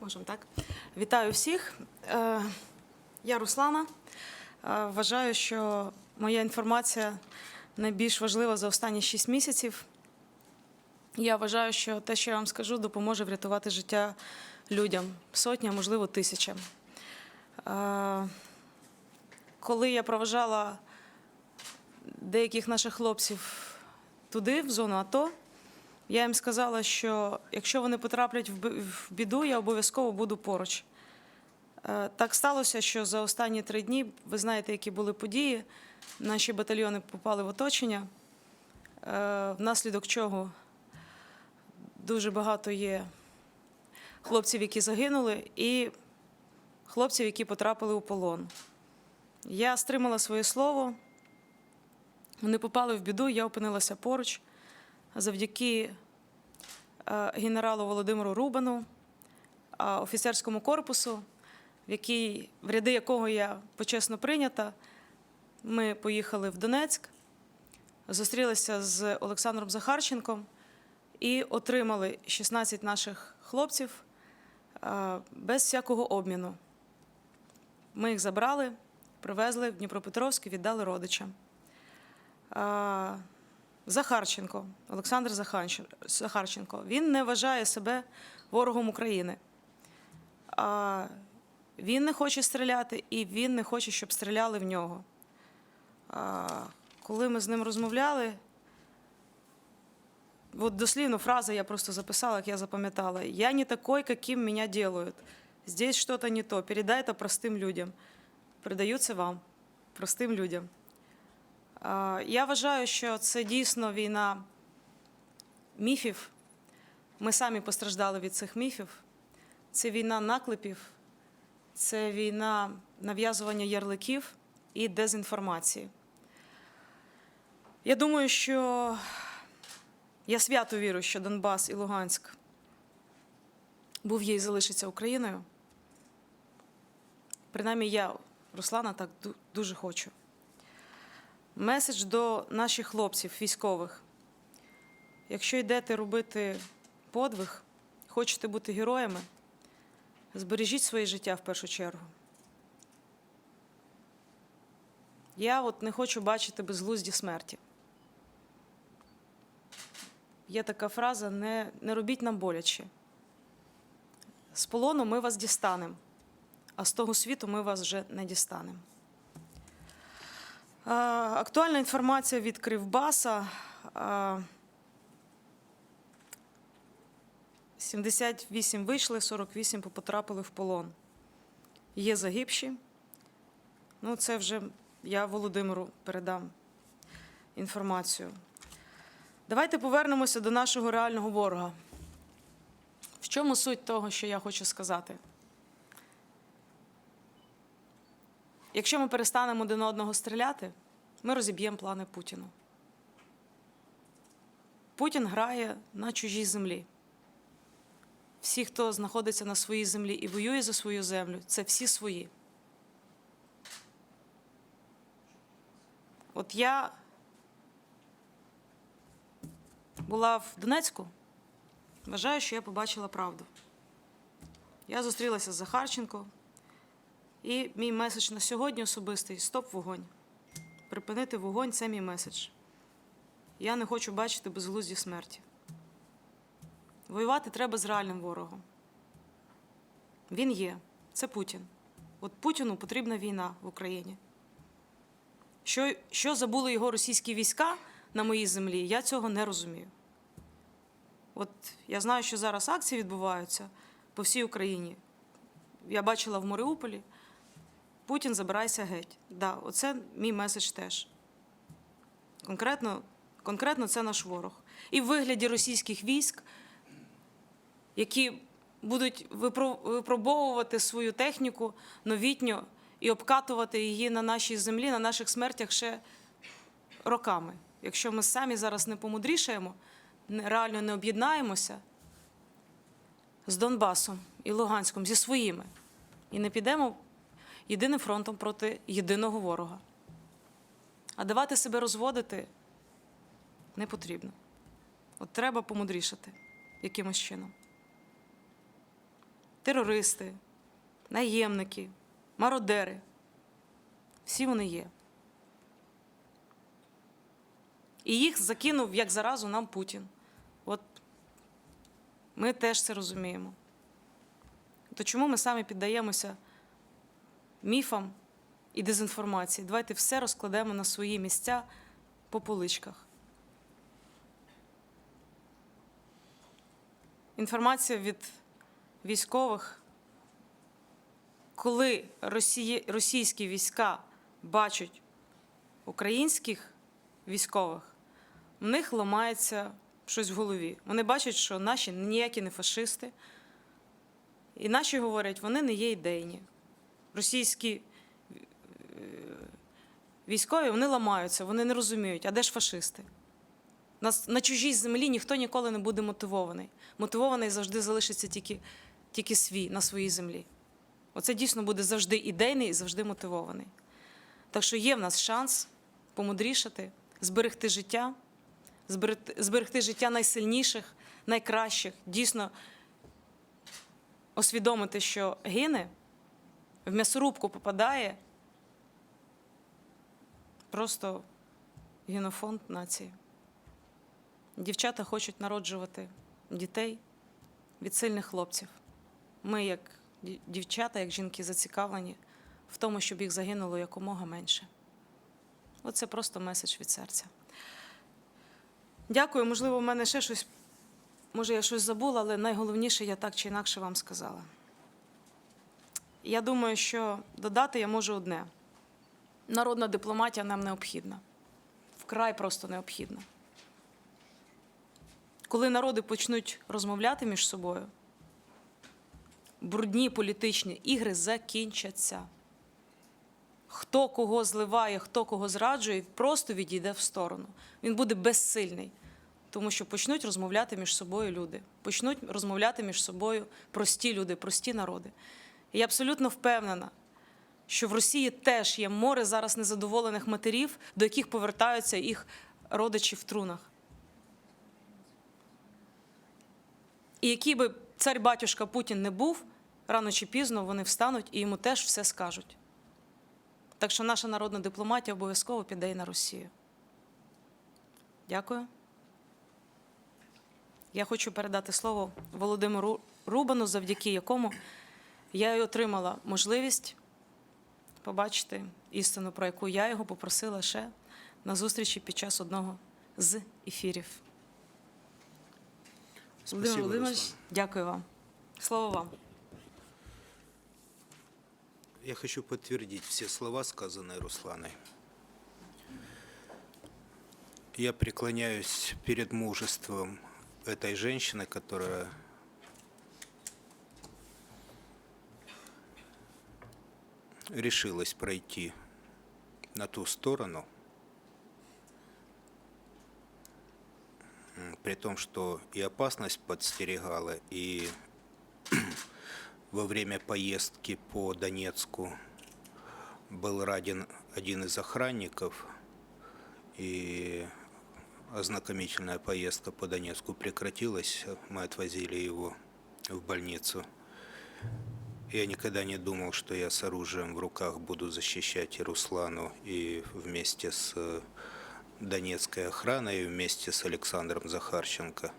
Можемо так. Вітаю всіх. Е, Я Руслана. Е, Вважаю, що моя інформація найбільш важлива за останні 6 місяців. Я вважаю, що те, що я вам скажу, допоможе врятувати життя людям, сотням, можливо, тисячам. Коли я проважала деяких наших хлопців туди, в зону АТО, я їм сказала, що якщо вони потраплять в біду, я обов'язково буду поруч. Е, Так сталося, що за останні три дні, ви знаєте, які були події. Наші батальйони попали в оточення, е, внаслідок чого дуже багато є хлопців, які загинули, і хлопців, які потрапили у полон. Я стримала своє слово. Вони попали в біду, я опинилася поруч завдяки е, генералу Володимиру Рубану, е, офіцерському корпусу, в який, в ряди якого я почесно прийнята. Ми поїхали в Донецьк, зустрілися з Олександром Захарченком і отримали 16 наших хлопців е, без всякого обміну. Ми їх забрали, привезли в Дніпропетровськ і віддали родичам. Захарченко, Олександр Захарченко, він не вважає себе ворогом України. Він не хоче стріляти, і він не хоче, щоб стріляли в нього. Коли ми з ним розмовляли, от дослівно фраза я просто записала, як я запам'ятала. Я не такой, каким меня делают. Здесь что-то не то. Передай это простым людям. Передаю це вам, простим людям. Я вважаю, що це дійсно війна міфів. Ми самі постраждали від цих міфів. Це війна наклепів, це війна нав'язування ярликів і дезінформації. Я думаю, що я свято вірю, що Донбас і Луганськ був є і залишиться Україною. Принаймні, я, Руслана, так дуже хочу. Меседж до наших хлопців, військових. Якщо йдете робити подвиг, хочете бути героями, збережіть своє життя в першу чергу. Я от не хочу бачити безглузді смерті. Є така фраза: не, не робіть нам боляче. З полону ми вас дістанемо, а з того світу ми вас вже не дістанемо. Е, Актуальна інформація від Кривбаса. Е, 78 вийшли, 48 потрапили в полон. Є загибші. Ну, це вже я Володимиру передам інформацію. Давайте повернемося до нашого реального ворога. Чому суть того, що я хочу сказати? Якщо ми перестанемо один одного стріляти, ми розіб'ємо плани Путіну. Путін грає на чужій землі. Всі, хто знаходиться на своїй землі і воює за свою землю, це всі свої. От я була в Донецьку, вважаю, що я побачила правду. Я зустрілася з Захарченко, і мій меседж на сьогодні особистий стоп вогонь. Припинити вогонь це мій меседж. Я не хочу бачити безглузді смерті. Воювати треба з реальним ворогом. Він є. Це Путін. От Путіну потрібна війна в Україні. Що, що забули його російські війська на моїй землі, я цього не розумію. От я знаю, що зараз акції відбуваються по всій Україні. Я бачила в Маріуполі. Путін забирайся геть. Да, оце мій меседж теж. Конкретно, конкретно це наш ворог. І в вигляді російських військ, які будуть випро- випробовувати свою техніку новітньо і обкатувати її на нашій землі, на наших смертях ще роками. Якщо ми самі зараз не помудрішаємо, реально не об'єднаємося з Донбасом і Луганськом, зі своїми, і не підемо єдиним фронтом проти єдиного ворога. А давати себе розводити не потрібно. От треба помудрішати якимось чином. Терористи, наємники, мародери всі вони є. І їх закинув як заразу нам Путін. Ми теж це розуміємо. То чому ми самі піддаємося міфам і дезінформації? Давайте все розкладемо на свої місця по поличках. Інформація від військових, коли росії, російські війська бачать українських військових, в них ламається щось в голові. Вони бачать, що наші ніякі не фашисти. І наші говорять, вони не є ідейні. Російські е, військові вони ламаються, вони не розуміють, а де ж фашисти? Нас на чужій землі ніхто ніколи не буде мотивований. Мотивований завжди залишиться тільки, тільки свій на своїй землі. Оце дійсно буде завжди ідейний і завжди мотивований. Так що є в нас шанс помудрішати, зберегти життя, зберегти, життя найсильніших, найкращих, дійсно усвідомити, що гине, в м'ясорубку попадає просто генофонд нації. Дівчата хочуть народжувати дітей від сильних хлопців. Ми, як дівчата, як жінки, зацікавлені в тому, щоб їх загинуло якомога менше. Оце просто меседж від серця. Дякую. Можливо, в мене ще щось, може, я щось забула, але найголовніше я так чи інакше вам сказала. Я думаю, що додати я можу одне: народна дипломатія нам необхідна. Вкрай просто необхідна. Коли народи почнуть розмовляти між собою, брудні політичні ігри закінчаться. Хто кого зливає, хто кого зраджує, просто відійде в сторону. Він буде безсильний, тому що почнуть розмовляти між собою люди, почнуть розмовляти між собою прості люди, прості народи. І я абсолютно впевнена, що в Росії теж є море зараз незадоволених матерів, до яких повертаються їх родичі в трунах. І який би цар-батюшка Путін не був, рано чи пізно вони встануть і йому теж все скажуть. Так що наша народна дипломатія обов'язково піде і на Росію. Дякую. Я хочу передати слово Володимиру Рубану, завдяки якому я й отримала можливість побачити істину, про яку я його попросила ще на зустрічі під час одного з ефірів. Володимир Володимирович, Руслан. дякую вам. Слово вам. Я хочу подтвердить все слова, сказанные Русланой. Я преклоняюсь перед мужеством этой женщины, которая решилась пройти на ту сторону, при том, что и опасность подстерегала, и во время поездки по Донецку был ранен один из охранников, и ознакомительная поездка по Донецку прекратилась. Мы отвозили его в больницу. Я никогда не думал, что я с оружием в руках буду защищать и Руслану, и вместе с э, донецкой охраной, и вместе с Александром Захарченко.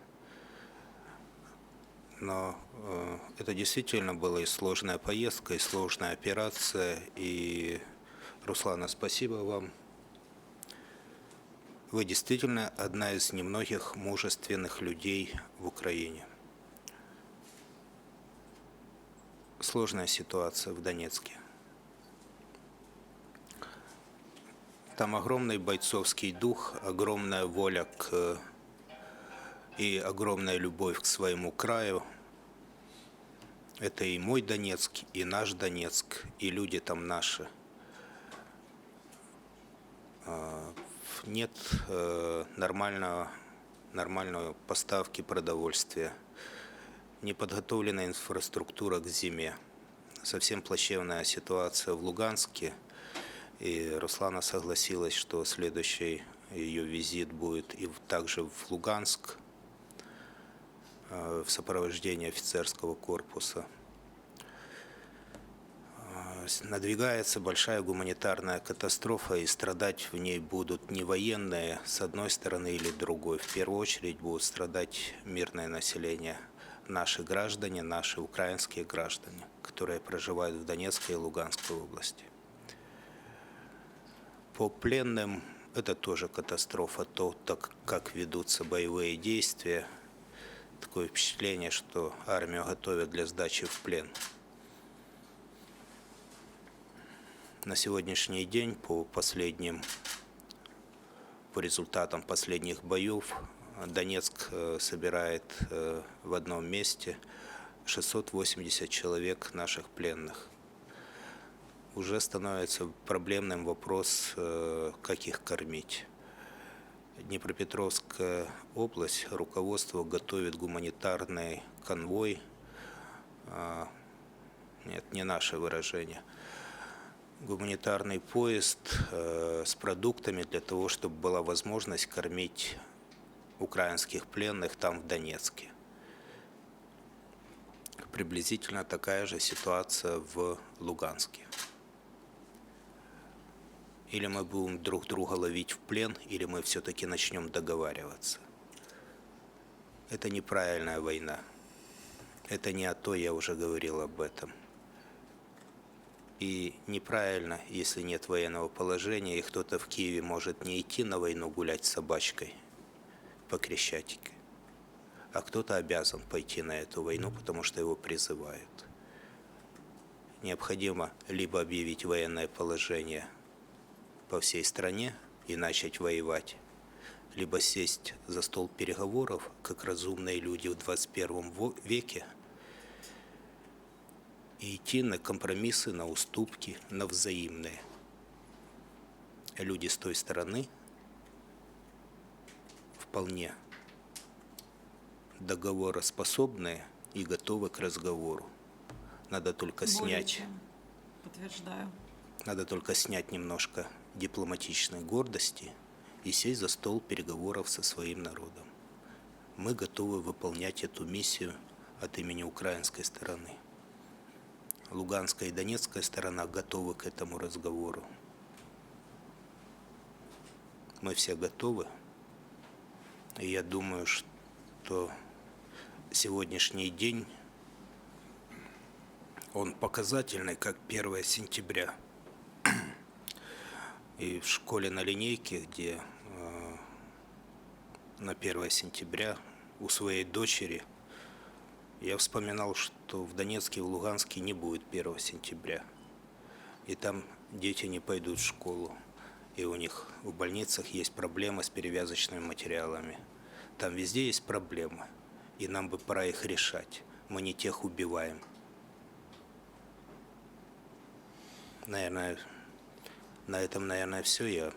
Но э, это действительно была и сложная поездка, и сложная операция. И, Руслана, спасибо вам. Вы действительно одна из немногих мужественных людей в Украине. Сложная ситуация в Донецке. Там огромный бойцовский дух, огромная воля к и огромная любовь к своему краю. Это и мой Донецк, и наш Донецк, и люди там наши. А, Нет э, нормального, нормальной поставки продовольствия, не подготовлена инфраструктура к зиме. совсем плачевная ситуация в Луганске. И Руслана согласилась, что следующий ее визит будет и также в Луганск в сопровождении офицерского корпуса. Э, Надвигается большая гуманитарная катастрофа, и страдать в ней будут не военные с одной стороны или другой. В первую очередь будут страдать мирное население, наши граждане, наши украинские граждане, которые проживают в Донецкой и Луганской области. По пленным это тоже катастрофа, то, так как ведутся боевые действия. Такое впечатление, что армию готовят для сдачи в плен. На сегодняшний день по последним, по результатам последних боев, Донецк э, собирает э, в одном месте 680 человек наших пленных. Уже становится проблемным вопрос, э, как их кормить. Днепропетровская область, руководство готовит гуманитарный конвой. А, Нет, не наше выражение. Гуманитарный поезд э, с продуктами для того, чтобы была возможность кормить украинских пленных там, в Донецке. Приблизительно такая же ситуация в Луганске. Или мы будем друг друга ловить в плен, или мы все-таки начнем договариваться. Это неправильная война. Это не о то, я уже говорил об этом. И неправильно, если нет военного положения, и кто-то в Киеве может не идти на войну гулять с собачкой по Крещатике, а кто-то обязан пойти на эту войну, потому что его призывают. Необходимо либо объявить военное положение по всей стране и начать воевать, либо сесть за стол переговоров, как разумные люди в 21 во- веке, и идти на компромиссы, на уступки, на взаимные. Люди с той стороны вполне договороспособные и готовы к разговору. Надо только снять Подтверждаю. надо только снять немножко дипломатичной гордости и сесть за стол переговоров со своим народом. Мы готовы выполнять эту миссию от имени украинской стороны. Луганская и Донецкая сторона готовы к этому разговору. Мы все готовы. И я думаю, что сегодняшний день он показательный, как 1 сентября. И в школе на линейке, где э, на 1 сентября у своей дочери я вспоминал, что в Донецке и в Луганске не будет 1 сентября. И там дети не пойдут в школу. И у них в больницах есть проблемы с перевязочными материалами. Там везде есть проблемы. И нам бы пора их решать. Мы не тех убиваем. Наверное, на этом, наверное, все. Я,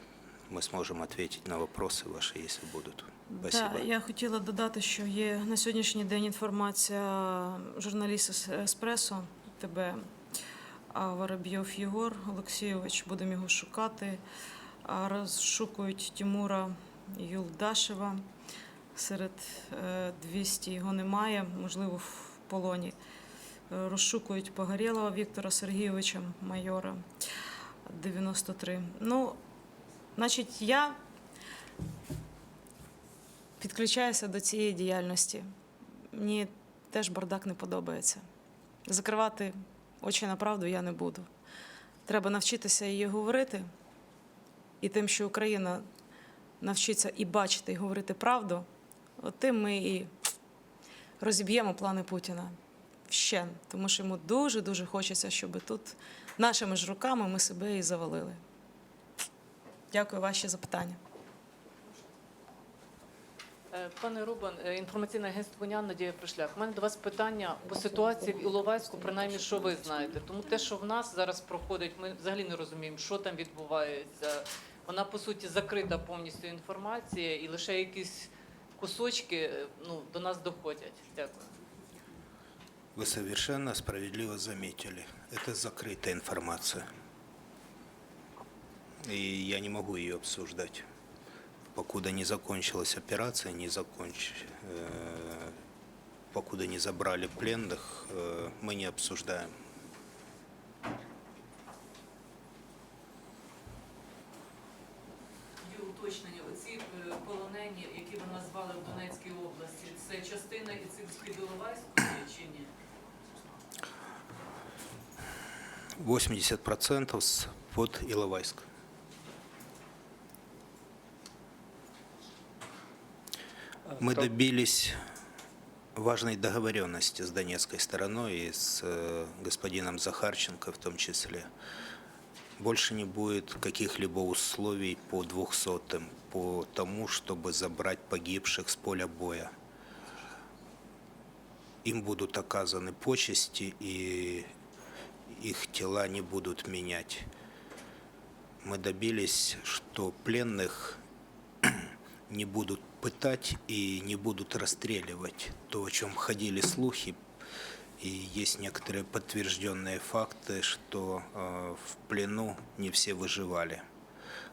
мы сможем ответить на вопросы ваши, если будут. Спасибо. Да, я хотіла додати, що є на сьогоднішній день інформація журналіста з Еспресо, тебе а, Воробйов Єгор Олексійович, будемо його шукати. А, Розшукують Тимура Юлдашева. Серед е, 200 його немає, можливо, в полоні. Е, Розшукують Погорєлова Віктора Сергійовича, майора 93. Ну, значить, я підключаюся до цієї діяльності. Мені теж бардак не подобається. Закривати очі на правду я не буду. Треба навчитися її говорити. І тим, що Україна навчиться і бачити, і говорити правду, от тим ми і розіб'ємо плани Путіна ще. Тому що йому дуже-дуже хочеться, щоб тут нашими ж руками ми себе і завалили. Дякую ваші запитання. Е, Пане Рубан, е, інформаційне агентство «Унян», Надія Пришляк. У мене до вас питання по ситуації в Іловайську, принаймні, що ви знаєте. Тому те, що в нас зараз проходить, ми взагалі не розуміємо, що там відбувається. Вона по суті закрита повністю інформація, і лише якісь кусочки е, ну, до нас доходять. Дякую. Вы совершенно справедливо заметили. Это закрытая информация. И я не могу ее обсуждать. Покуда не закончилась операция, не законч... э, покуда не забрали пленных, э, мы не обсуждаем. 80% с под Иловайск. Мы добились важной договоренности с донецкой стороной и с э, господином Захарченко в том числе. Больше не будет каких-либо условий по двухсотым, по тому, чтобы забрать погибших с поля боя. Им будут оказаны почести, и их тела не будут менять. Мы добились, что пленных не будут пытать и не будут расстреливать. То, о чем ходили слухи, и есть некоторые подтвержденные факты, что э, в плену не все выживали.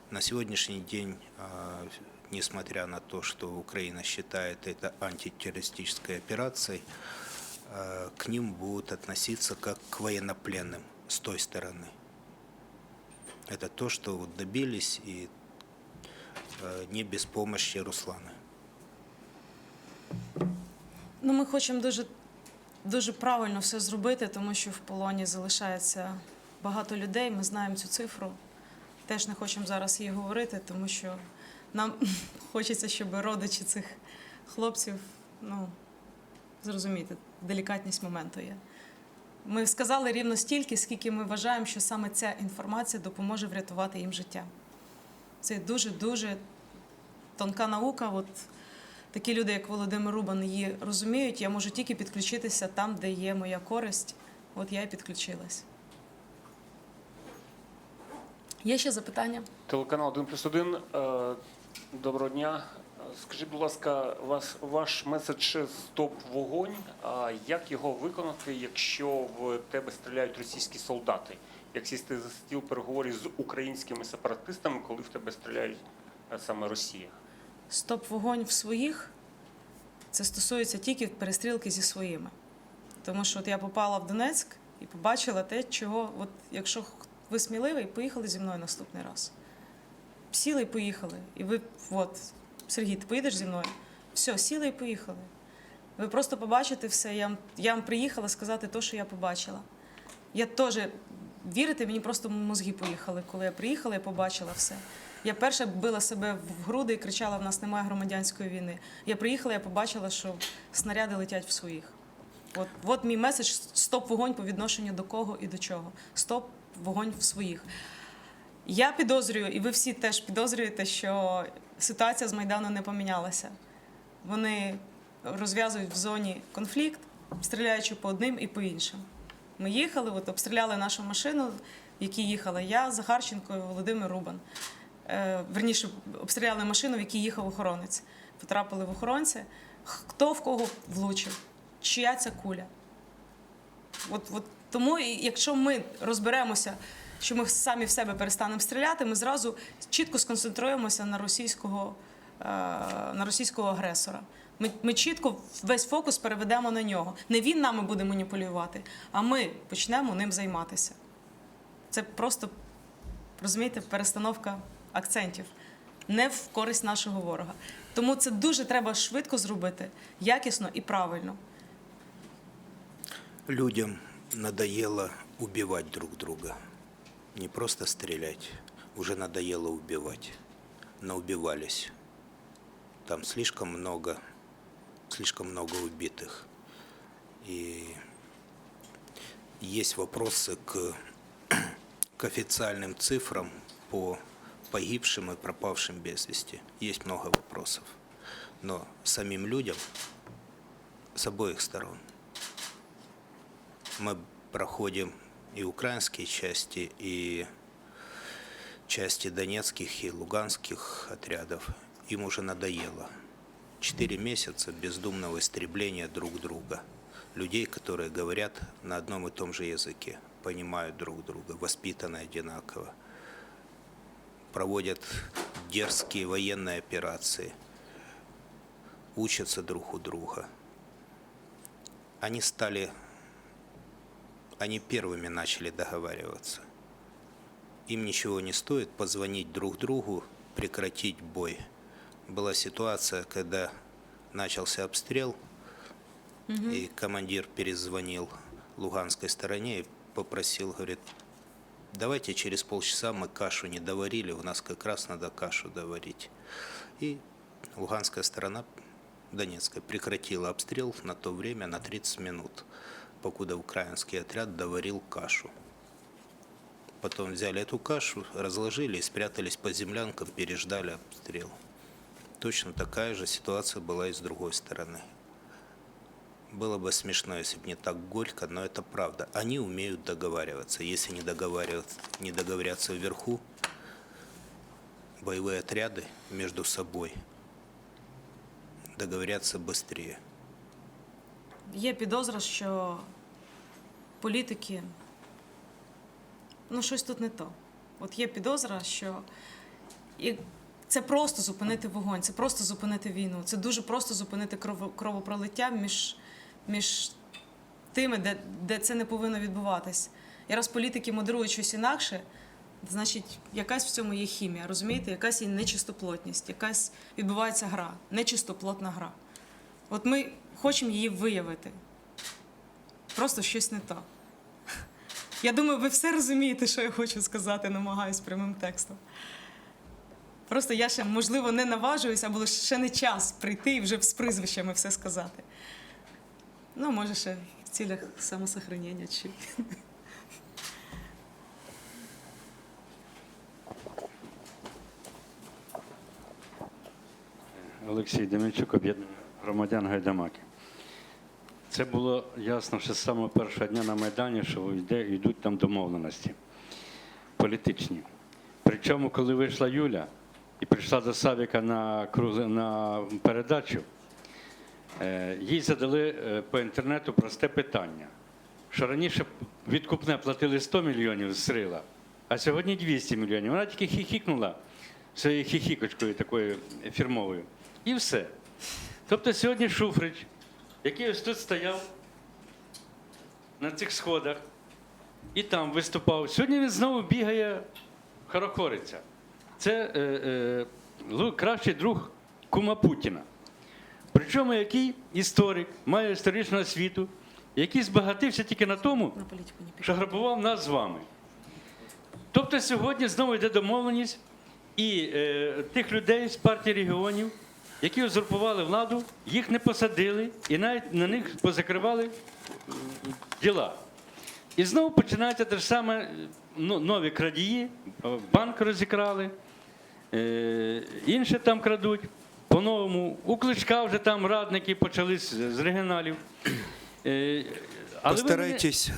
На сегодняшний день, э, несмотря на то, что Украина считает это антитеррористической операцией, к ним будут относиться как к военнопленным с той стороны. Это то, что вот добились и э, не без помощи Руслана. Ну, ми хочемо дуже, дуже правильно все зробити, тому що в полоні залишається багато людей. Ми знаємо цю цифру. Теж не хочемо зараз її говорити, тому що нам хочеться, щоб родичі цих хлопців, ну, зрозуміти, делікатність моменту є. Ми сказали рівно стільки, скільки ми вважаємо, що саме ця інформація допоможе врятувати їм життя. Це дуже-дуже тонка наука. От такі люди, як Володимир Рубан, її розуміють. Я можу тільки підключитися там, де є моя користь. От я і підключилась. Є ще запитання? Телеканал 1 плюс 1. Е, Доброго дня. Скажіть, будь ласка, вас, ваш меседж стоп вогонь. А як його виконати, якщо в тебе стріляють російські солдати? Як сісти за стіл переговорів з українськими сепаратистами, коли в тебе стріляють е, саме Росія? Стоп вогонь в своїх. Це стосується тільки перестрілки зі своїми. Тому що от я попала в Донецьк і побачила те, чого, от якщо ви сміливий, поїхали зі мною наступний раз. Сіли і поїхали. І ви, от, Сергій, ти поїдеш зі мною? Все, сіли і поїхали. Ви просто побачите все. Я, вам- я вам приїхала сказати те, що я побачила. Я теж, вірите, мені просто мозги поїхали. Коли я приїхала, я побачила все. Я перша била себе в груди і кричала: в нас немає громадянської війни. Я приїхала, я побачила, що снаряди летять в своїх. От, от мій меседж стоп вогонь по відношенню до кого і до чого. Стоп вогонь в своїх. Я підозрюю, і ви всі теж підозрюєте, що ситуація з Майдану не помінялася. Вони розв'язують в зоні конфлікт, стріляючи по одним і по іншим. Ми їхали, от обстріляли нашу машину, в якій їхала я, Захарченко і Володимир Рубан. Е, верніше, обстріляли машину, в якій їхав охоронець. Потрапили в охоронця. Хто в кого влучив? Чия ця куля? От, от тому, якщо ми розберемося, що ми самі в себе перестанемо стріляти, ми зразу чітко сконцентруємося на російського, е, на російського агресора. Ми, ми чітко весь фокус переведемо на нього. Не він нами буде маніпулювати, а ми почнемо ним займатися. Це просто розумієте, перестановка акцентів не в користь нашого ворога. Тому це дуже треба швидко зробити, якісно і правильно. Людям надоело убивать друг друга. Не просто стрелять, уже надоело убивать. Наубивались. Там слишком много, слишком много убитых. И есть вопросы к, к официальным цифрам по погибшим и пропавшим без вести. Есть много вопросов. Но самим людям с обоих сторон мы проходим и украинские части, и части донецких и луганских отрядов. Им уже надоело. Четыре месяца бездумного истребления друг друга. людей, которые говорят на одном и том же языке, понимают друг друга, воспитаны одинаково, проводят дерзкие военные операции, учатся друг у друга. Они стали, они первыми начали договариваться. Им ничего не стоит позвонить друг другу, прекратить бой. Была ситуация, когда начался обстрел, и командир перезвонил луганской стороне и попросил, говорит, давайте через полчаса мы кашу не доварили, у нас как раз надо кашу доварить. И луганская сторона, Донецкая, прекратила обстрел на то время на 30 минут, покуда украинский отряд доварил кашу. Потом взяли эту кашу, разложили и спрятались по землянкам, переждали обстрел. Точно такая же ситуация была и с другой стороны. Было бы смешно, если бы не так горько, но это правда. Они умеют договариваться. Если не, договариваться, не договорятся вверху, боевые отряды между собой договорятся быстрее. Є підозра, що політики. Ну, щось тут не то. От є підозра, що і це просто зупинити вогонь, це просто зупинити війну. Це дуже просто зупинити кровопролиття між, між тими, де, де це не повинно відбуватись. І раз політики модерують щось інакше, значить, якась в цьому є хімія, розумієте? Якась є нечистоплотність, якась відбувається гра, нечистоплотна гра. От ми хочемо її виявити. Просто щось не то. Я думаю, ви все розумієте, що я хочу сказати, намагаюсь прямим текстом. Просто я ще, можливо, не наважуюся, або ще не час прийти і вже з прізвищами все сказати. Ну, може, ще в цілях самосохранення чи. Олексій Демінчук, об'єднання громадян Гайдамаки. Це було ясно ще з самого першого дня на Майдані, що йде, йдуть там домовленості політичні. Причому, коли вийшла Юля і прийшла до Савіка на, на передачу, е, їй задали е, по інтернету просте питання, що раніше відкупне платили 100 мільйонів з Срила, а сьогодні 200 мільйонів. Вона тільки хіхікнула своєю хіхікочкою такою фірмовою. І все. Тобто сьогодні Шуфрич, який ось тут стояв на цих сходах і там виступав, сьогодні він знову бігає, хорохориться. Це е, е, кращий друг кума Путіна. Причому який історик, має історичну освіту, який збагатився тільки на тому, що грабував нас з вами. Тобто сьогодні знову йде домовленість і е, тих людей з партії регіонів, які узурпували владу, їх не посадили і навіть на них позакривали діла. І знову починається те ж саме ну, нові крадії, е, банк розікрали, е, інше там крадуть. По-новому. У Кличка вже там радники почали з, регіоналів. Е, але ви мене- Постарайтесь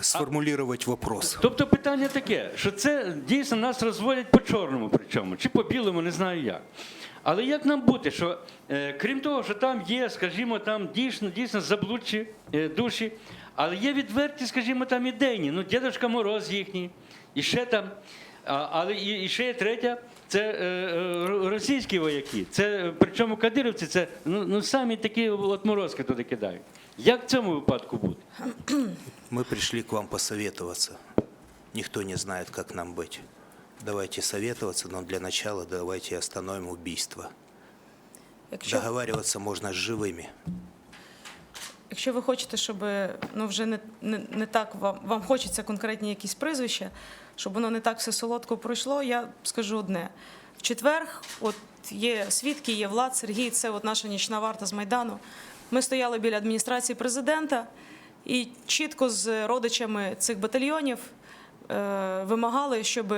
вопрос. Тобто питання таке, що це дійсно нас розводять по чорному, причому, чи по білому, не знаю як. Але як нам бути, що е, крім того, що там є, скажімо, там дійсно, дійсно заблудші е, душі, але є відверті, скажімо, там ідейні, ну, Дідушка Мороз їхній, і ще там, а, але і, і ще є третя. Це е, е, російські вояки, це е, причому кадирівці, це ну, ну самі такі отморозки туди кидають. Як в цьому випадку бути? Мы пришли к вам посоветоваться. Никто не знает, как нам быть. Давайте советоваться, но для начала давайте остановим убийство. Якщо, Договариваться можно с живыми. якщо ви хочете, щоб ну, вже не, не, не так вам, вам хочеться конкретні якісь прізвища, щоб воно не так все солодко пройшло, я скажу одне. В четвер, от є свідки, є Влад, Сергій, це от наша нічна варта з Майдану. Ми стояли біля адміністрації президента і чітко з родичами цих батальйонів е, вимагали, щоб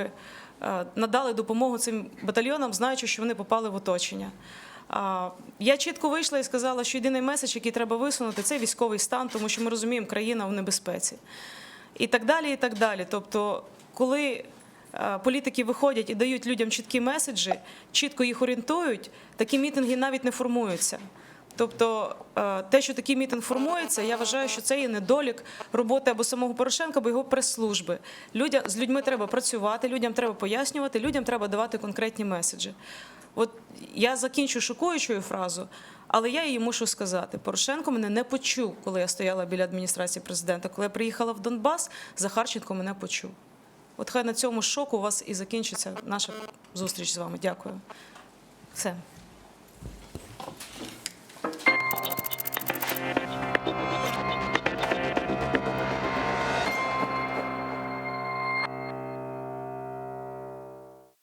надали допомогу цим батальйонам, знаючи, що вони попали в оточення. Я чітко вийшла і сказала, що єдиний меседж, який треба висунути, це військовий стан, тому що ми розуміємо, країна в небезпеці. І так далі, і так далі. Тобто, коли е, політики виходять і дають людям чіткі меседжі, чітко їх орієнтують, такі мітинги навіть не формуються. Тобто, е, те, що такий мітинг формується, я вважаю, що це є недолік роботи або самого Порошенка, або його прес-служби. Людям з людьми треба працювати, людям треба пояснювати, людям треба давати конкретні меседжі. От я закінчу шокуючою фразу, але я її мушу сказати. Порошенко мене не почув, коли я стояла біля адміністрації президента. Коли я приїхала в Донбас, Захарченко мене почув. От хай на цьому шоку у вас і закінчиться наша зустріч з вами. Дякую. Все. Thank you.